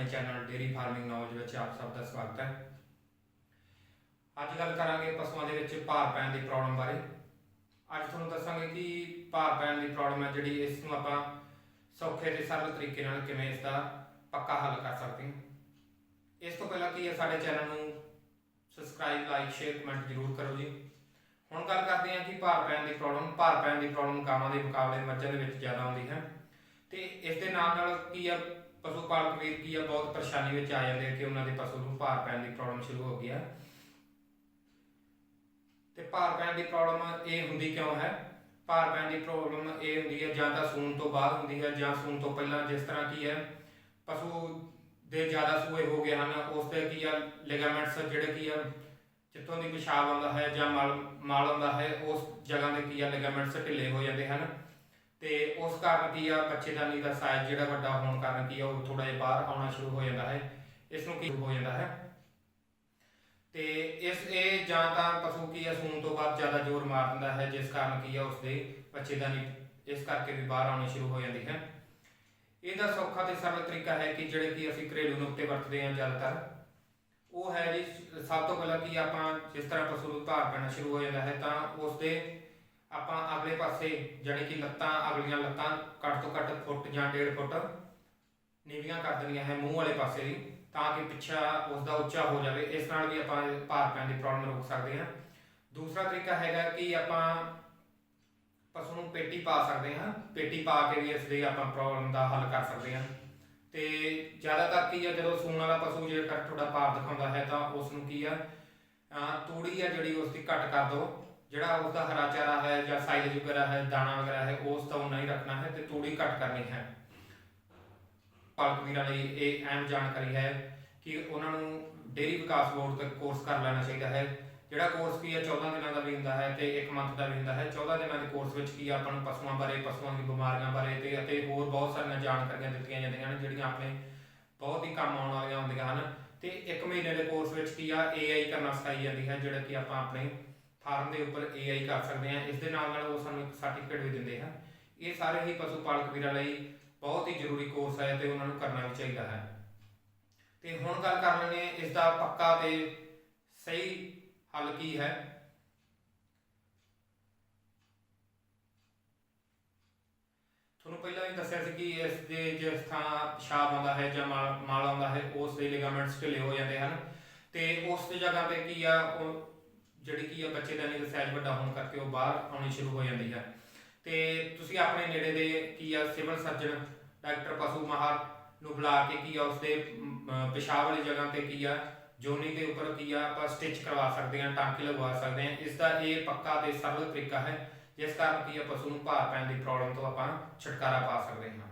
ਆਪਣੇ channel dairy farming knowledge ਵਿੱਚ ਆਪ ਸਭ ਦਾ ਸਵਾਗਤ ਹੈ। ਅੱਜ ਗੱਲ ਕਰਾਂਗੇ ਪਸ਼ੂਆਂ ਦੇ ਵਿੱਚ ਭਾਰ ਪੈਣ ਦੀ ਪ੍ਰੋਬਲਮ ਬਾਰੇ। ਅੱਜ ਤੁਹਾਨੂੰ ਦੱਸਾਂਗੇ ਕਿ ਭਾਰ ਪੈਣ ਦੀ ਪ੍ਰੋਬਲਮ ਹੈ ਜਿਹੜੀ ਇਸ ਨੂੰ ਆਪਾਂ ਸੌਖੇ ਤੇ ਸਰਲ ਤਰੀਕੇ ਨਾਲ ਕਿਵੇਂ ਇਸ ਦਾ ਪੱਕਾ ਹੱਲ ਕਰ ਸਕਦੇ ਹਾਂ। ਇਸ ਤੋਂ ਪਹਿਲਾਂ ਕੀ ਹੈ, ਸਾਡੇ ਚੈਨਲ ਨੂੰ ਸਬਸਕ੍ਰਾਈਬ ਲਾਈਕ ਸ਼ੇਅਰ ਕਮੈਂਟ ਜ਼ਰੂਰ ਕਰੋ ਜੀ। ਹੁਣ ਗੱਲ ਕਰਦੇ ਹਾਂ ਕਿ ਭਾਰ ਪੈਣ ਦੀ ਪ੍ਰੋਬਲਮ ਭਾਰ ਪੈਣ ਦੀ ਪ੍ਰੋਬਲਮ ਗਾਵਾਂ ਦੇ ਮੁਕਾਬਲੇ ਮੱਝਾਂ ਦੇ ਵਿੱਚ ਜ਼ਿਆਦਾ ਆਉਂਦੀ ਹੈ। ਤੇ ਇਸ ਦੇ ਨਾਲ ਨਾਲ ਕੀ ਆ ਪਸ਼ੂ ਪਾਲਕ ਵੀਰ ਕੀ ਆ, ਬਹੁਤ ਪਰੇਸ਼ਾਨੀ ਵਿੱਚ ਆ ਜਾਂਦੇ ਕਿ ਉਹਨਾਂ ਦੇ ਪਸ਼ੂ ਨੂੰ ਭਾਰ ਪੈਣ ਦੀ ਪ੍ਰੋਬਲਮ ਸ਼ੁਰੂ ਹੋ ਗਈ ਆ। ਤੇ ਭਾਰ ਪੈਣ ਦੀ ਪ੍ਰੋਬਲਮ ਇਹ ਹੁੰਦੀ ਕਿਉਂ ਹੈ? ਭਾਰ ਪੈਣ ਦੀ ਪ੍ਰੋਬਲਮ ਇਹ ਹੁੰਦੀ ਹੈ, ਜਾਂ ਤਾਂ ਸੂਣ ਤੋਂ ਬਾਅਦ ਹੁੰਦੀ ਹੈ, ਜਾਂ ਸੂਣ ਤੋਂ ਪਹਿਲਾਂ ਜਿਸ ਤਰ੍ਹਾਂ ਕੀ ਹੈ, ਪਸ਼ੂ ਦੇ ਜ਼ਿਆਦਾ ਸੂਏ ਹੋ ਗਏ ਹਨ, ਉਸ ਦੇ ਕੀ ਆ ਲਿਗਾਮੈਂਟਸ ਜਿਹੜੇ ਕੀ ਆ, ਜਿੱਥੋਂ ਦੀ ਪਿਸ਼ਾਬ ਆਉਂਦਾ ਹੈ ਜਾਂ ਮਲ ਮਲ ਆਉਂਦਾ ਹੈ, ਉਸ ਜਗ੍ਹਾ ਦੇ ਕੀ ਆ ਲਿਗਾਮੈਂਟਸ ਢਿੱਲੇ ਹੋ ਜਾਂਦੇ ਹਨ। ਤੇ ਉਸ ਕਾਰਨ ਕੀ ਆ ਬੱਚੇਦਾਨੀ ਦਾ ਸਾਈਜ਼ ਜਿਹੜਾ ਵੱਡਾ ਹੋਣ ਕਾਰਨ ਕੀ ਆ, ਉਹ ਥੋੜਾ ਜਿਹਾ ਬਾਹਰ ਆਉਣਾ ਸ਼ੁਰੂ ਹੋ ਜਾਂਦਾ ਹੈ। ਇਸ ਨੂੰ ਕੀ ਹੋ ਜਾਂਦਾ ਹੈ? ਤੇ ਇਸ, ਇਹ ਜਾਂ ਤਾਂ ਪਸ਼ੂ ਕੀ ਆ, ਸੂਣ ਤੋਂ ਬਾਅਦ ਜ਼ਿਆਦਾ ਜ਼ੋਰ ਮਾਰ ਦਿੰਦਾ ਹੈ, ਜਿਸ ਕਾਰਨ ਕੀ ਆ, ਉਸਦੇ ਬੱਚੇਦਾਨੀ ਇਸ ਕਰਕੇ ਵੀ ਬਾਹਰ ਆਉਣੀ ਸ਼ੁਰੂ ਹੋ ਜਾਂਦੀ ਹੈ। ਇਹਦਾ ਸੌਖਾ ਤੇ ਸਰਲ ਤਰੀਕਾ ਹੈ ਕਿ ਜਿਹੜੇ ਕਿ ਅਸੀਂ ਘਰੇਲੂ ਨੁਕਤੇ ਵਰਤਦੇ ਹਾਂ ਜ਼ਿਆਦਾਤਰ, ਉਹ ਹੈ ਜੀ ਸਭ ਤੋਂ ਪਹਿਲਾਂ ਕਿ ਆਪਾਂ ਜਿਸ ਤਰ੍ਹਾਂ ਪਸ਼ੂ ਨੂੰ ਭਾਰ ਪੈਣਾ ਸ਼ੁਰੂ ਹੋ ਜਾਂਦਾ ਹੈ, ਤਾਂ ਉਸ ਦੇ ਆਪਾਂ ਅਗਲੇ ਪਾਸੇ ਜਾਣੀ ਕਿ ਲੱਤਾਂ, ਅਗਲੀਆਂ ਲੱਤਾਂ ਘੱਟ ਤੋਂ ਘੱਟ ਫੁੱਟ ਜਾਂ 1.5 ਫੁੱਟ ਨੀਵੀਆਂ ਕਰ ਦੇਣੀਆਂ ਹੈ ਮੂੰਹ ਵਾਲੇ ਪਾਸੇ ਦੀ ਤਾਂ ਕਿ ਪਿੱਛਾ ਉਸ ਦਾ ਉੱਚਾ ਹੋ ਜਾਵੇ। ਇਸ ਨਾਲ ਵੀ ਆਪਾਂ ਭਾਰ ਪੈਣ ਦੀ ਪ੍ਰੋਬਲਮ ਰੋਕ ਸਕਦੇ ਹਾਂ। ਦੂਸਰਾ ਤਰੀਕਾ ਹੈਗਾ ਕਿ ਆਪਾਂ ਪਸ਼ੂ ਨੂੰ ਪੇਟੀ ਪਾ ਸਕਦੇ ਹਾਂ। ਪੇਟੀ ਪਾ ਕੇ ਵੀ ਇਸ ਦੀ ਆਪਾਂ ਪ੍ਰੋਬਲਮ ਦਾ ਹੱਲ ਕਰ ਸਕਦੇ ਹਾਂ। ਤੇ ਜ਼ਿਆਦਾਤਰ ਕੀ ਆ, ਜਦੋਂ ਸੂਣ ਵਾਲਾ ਪਸ਼ੂ ਜੇਕਰ ਤੁਹਾਡਾ ਭਾਰ ਦਿਖਾਉਂਦਾ ਹੈ, ਤਾਂ ਉਸ ਨੂੰ ਕੀ ਆ ਤੂੜੀ ਆ ਜਿਹੜੀ ਉਸ ਦੀ ਘੱਟ ਕਰ ਦਿਓ। ਜਿਹੜਾ ਉਸਦਾ ਹਰਾ ਚਾਰਾ ਹੈ ਜਾਂ ਸਾਈਲੇਜ ਵਗੈਰਾ ਹੈ, ਦਾਣਾ ਵਗੈਰਾ ਹੈ, ਉਸ ਤੋਂ ਨਹੀਂ ਰੱਖਣਾ ਹੈ ਤੇ ਤੂੜੀ ਘੱਟ ਕਰਨੀ ਹੈ। ਪਾਲਕ ਵੀਰਾਂ ਲਈ ਇਹ ਅਹਿਮ ਜਾਣਕਾਰੀ ਹੈ ਕਿ ਉਹਨਾਂ ਨੂੰ ਡੇਰੀ ਵਿਕਾਸ ਬੋਰਡ ਦਾ ਕੋਰਸ ਕਰ ਲੈਣਾ ਚਾਹੀਦਾ ਹੈ। ਜਿਹੜਾ ਕੋਰਸ ਕੀ ਹੈ 14 ਦਿਨਾਂ ਦਾ ਵੀ ਹੁੰਦਾ ਹੈ ਤੇ 1 ਮੰਥ ਦਾ ਵੀ ਹੁੰਦਾ ਹੈ। 14 ਦਿਨਾਂ ਦੇ ਕੋਰਸ ਵਿੱਚ ਕੀ ਆਪਾਂ ਨੂੰ ਪਸ਼ੂਆਂ ਬਾਰੇ, ਪਸ਼ੂਆਂ ਦੀ ਬਿਮਾਰੀਆਂ ਬਾਰੇ ਤੇ ਅਤੇ ਹੋਰ ਬਹੁਤ ਸਾਰੀਆਂ ਜਾਣਕਾਰੀਆਂ ਦਿੱਤੀਆਂ ਜਾਂਦੀਆਂ ਹਨ, ਜਿਹੜੀਆਂ ਆਪਣੇ ਬਹੁਤ ਹੀ ਕੰਮ ਆਉਣ ਵਾਲੀਆਂ ਹੁੰਦੀਆਂ ਹਨ। ਤੇ 1 ਮਹੀਨੇ ਦੇ ਕੋਰਸ ਵਿੱਚ ਕੀ ਆ AI ਕਰਨਾ ਸਿਖਾਈ ਜਾਂਦੀ ਹੈ, ਜਿਹੜਾ ਕਿ ਆਪਾਂ ਆਪਣੇ ਫਾਰਮ ਦੇ ਉੱਪਰ AI ਕਰ ਸਕਦੇ ਹਾਂ। ਇਸ ਦੇ ਨਾਲ ਨਾਲ ਉਹ ਸਾਨੂੰ ਇੱਕ ਸਰਟੀਫਿਕੇਟ ਵੀ ਦਿੰਦੇ ਹਨ। ਇਹ ਸਾਰੇ ਹੀ ਪਸ਼ੂ ਪਾਲਕ ਵੀਰਾਂ ਲਈ ਬਹੁਤ ਹੀ ਜ਼ਰੂਰੀ ਕੋਰਸ ਹੈ ਤੇ ਉਹਨਾਂ ਨੂੰ ਕਰਨਾ ਵੀ ਚਾਹੀਦਾ ਹੈ। ਤੇ ਹੁਣ ਗੱਲ ਕਰ ਲੈਂਦੇ ਇਸ ਦਾ ਪੱਕਾ ਤੇ ਸਹੀ ਹੱਲ ਕੀ ਹੈ? ਤੁਹਾਨੂੰ ਪਹਿਲਾਂ ਵੀ ਦੱਸਿਆ ਸੀ ਕਿ ਇਸ ਦੇ ਜਿਸ ਥਾਂ ਪਿਸ਼ਾਬ ਆਉਂਦਾ ਹੈ ਜਾਂ ਮਾਲ ਮਲ ਆਉਂਦਾ ਹੈ, ਉਸ ਦੇ ਲਿਗਾਮੈਂਟਸ ਢਿੱਲੇ ਹੋ ਜਾਂਦੇ ਹਨ। ਤੇ ਉਸ ਦੀ ਜਗ੍ਹਾ ਤੇ ਕੀ ਆ ਜਿਹੜੀ ਕੀ ਆ ਬੱਚੇ ਦਾ ਸਾਈਜ਼ ਵੱਡਾ ਹੋਣ ਕਰਕੇ ਉਹ ਬਾਹਰ ਆਉਣੀ ਸ਼ੁਰੂ ਹੋ ਜਾਂਦੀ ਹੈ ਤੇ ਤੁਸੀਂ ਆਪਣੇ ਨੇੜੇ ਦੇ ਕੀ ਆ, ਸਿਵਲ ਸਰਜਨ, ਡਾਕਟਰ ਪਸ਼ੂ ਮਾਹਰ ਨੂੰ ਬੁਲਾ ਕੇ ਕੀ ਆ, ਉਸਦੇ ਪਿਸ਼ਾਬ ਵਾਲੀ ਜਗ੍ਹਾ ਤੇ ਕੀ ਆ, ਜੋਨੀ ਦੇ ਉੱਪਰ ਕੀ ਆ, ਆਪਾਂ ਸਟਿਚ ਕਰਵਾ ਸਕਦੇ ਹਾਂ, ਟਾਂਕੇ ਲਗਵਾ ਸਕਦੇ ਹਾਂ। ਇਸ ਦਾ ਇਹ ਪੱਕਾ ਤੇ ਸਰਲ ਤਰੀਕਾ ਹੈ, ਜਿਸ ਕਾਰਨ ਕੀ ਆ, ਪਸ਼ੂ ਨੂੰ ਭਾਰ ਪੈਣ ਦੀ ਪ੍ਰੋਬਲਮ ਤੋਂ ਆਪਾਂ ਛੁਟਕਾਰਾ ਪਾ ਸਕਦੇ ਹਾਂ।